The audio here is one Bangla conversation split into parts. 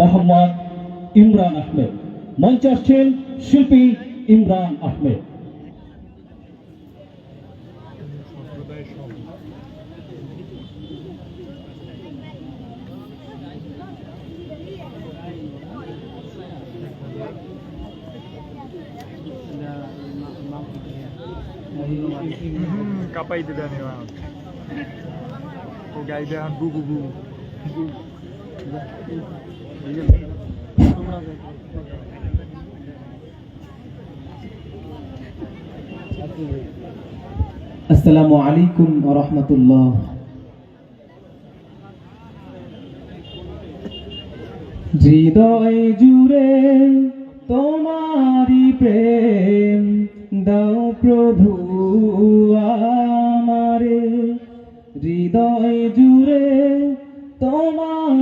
মোহাম্মদ ইমরান আহমেদ। মঞ্চে আসছেন শিল্পী ইমরান আহমেদ। আমি ও গাইবে এখন গু গু গু গু আসসালামু আলাইকুম রহমতুল্লাহ। হৃদয় জুড়ে তোমারি প্রেম দাও প্রভু আমারে। হৃদয় জুড়ে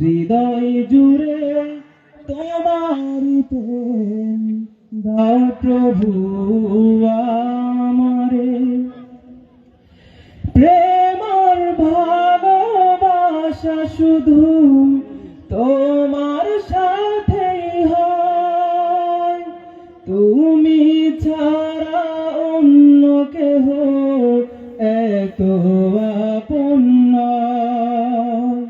হৃদয় জুড়ে তোমার প্রেম দাও প্রভু আমারে প্রেমার ভালোবাসা শুধু তোমার সাথেই হয় তুমি ছাড়া অন্য কেহ এত আপন নয়।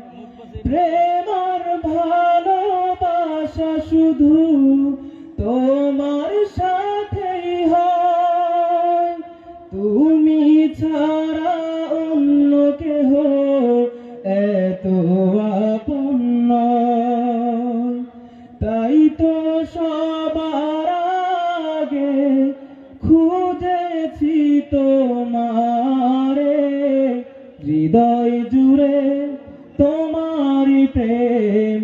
শুধু তোমার সাথেই হয় তুমি ছাড়া অন্য কেহ এত আপন নয়। তাই তো সবার আগে খুঁজেছি তোমারে হৃদয় জুড়ে তোমারি প্রেম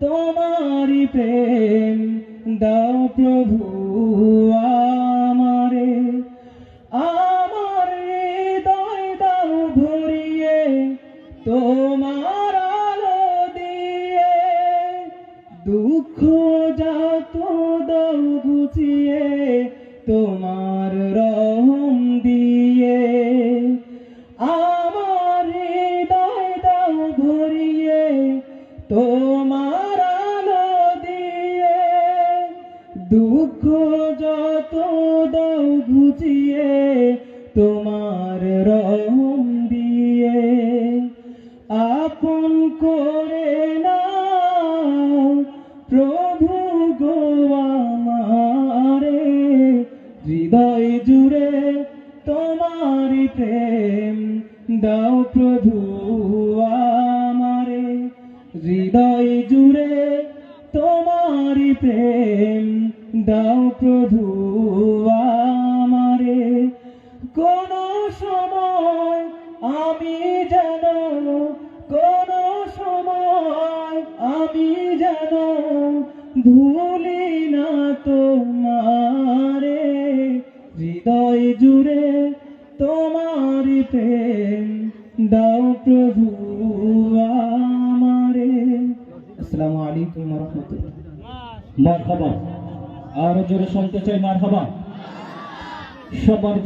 তোমারি প্রেম, দাও প্রভু আমারে। আমার হৃদয় দাও ভরিয়ে, তোমার আলো দিয়ে। দুঃখ যত দাও গুছিয়ে, তোমার রহম দিয়ে। আমার হৃদয় দাও ভরিয়ে, তোমার দুঃখ যত দাও ঘুচিয়ে, তোমার রহম দিয়ে। আপন করে নাও, প্রভু গো আমারে। হৃদয় জুড়ে তোমারি প্রেম, দাও প্রভু আমারে। হৃদয় জুড়ে তোমারি প্রেম দাও প্রভু আমারে। কোন সময় আমি যেন, কোন সময় আমি যেন ভুলি না তোমারে। হৃদয় জুড়ে তোমার প্রেম দাও প্রভু আমারে। আসসালামু আলাইকুম রহমতুল্লাহ। মারহাবা। আরও জোরে শুনতে চাই মারহাবা। সবার